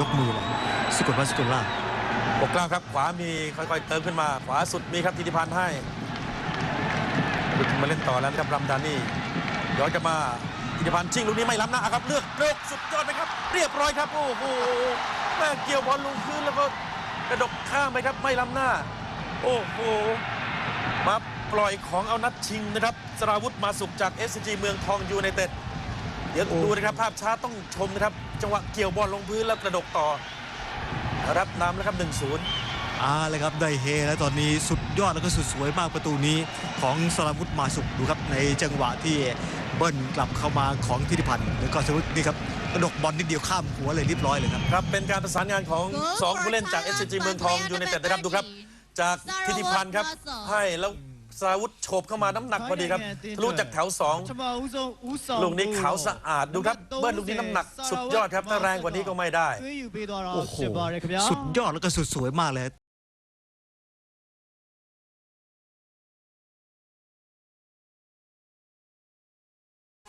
ยกมือเลยสกุลวัฒน์สกุลล่าปกกลาครับ ขวามีค่อยๆเติมขึ้นมา ขวาสุดมีครับธิติพันธ์ให้มาเล่นต่อแล้วนะครับรัมดานี่ย้อนกลับมาธิติพันธ์ชิงลูกนี้ไม่ล้ำหน้าครับเลือกเลือกสุดยอดไหมครับ เรียบร้อยครับโอ้โหแม่เกี่ยวบอลลงพื้นแล้วก็กระดกข้ามไปครับไม่ล้ำหน้า โอ้โหมาปล่อยของเอานัดชิงนะครับสราวุธมาสุกจาก s อ g เมืองทองยูไนเต็ดเดี๋ยวดูนะครับภาพช้าต้องชมนะครับ จังหวะเกี่ยวบอลลงพื้นแล้วกระดกต่อ รับนำแล้วครับ1-0อ่าเลยครับได้เฮแล้วตอนนี้สุดยอดแล้วก็สุดสวยมากประตูนี้ของสราวุธมาสุขดูครับในจังหวะที่เบิ้ลกลับเข้ามาของธิติพันธ์แล้วก็สราวุธนี่ครับกระดกบอลนิดเดียวข้ามหัวเลยเรียบร้อยเลยครับครับเป็นการประสานงานของ 2 ผู้เล่นจาก s อ g เมืองทองยูไนเต็ดนะครับดูครับ จากทิติพันธ์ครับให้แล้ว สราวุธโฉบเข้ามาน้ำหนักพอดีครับทะลุจากแถว2ลูกนี้ขาวสะอาดดูครับเบิ้ลลูกนี้น้ำหนักสุดยอดครับถ้าแรงกว่านี้ก็ไม่ได้ โอ้โห สุดยอดแล้วก็สุดสวยมากเลย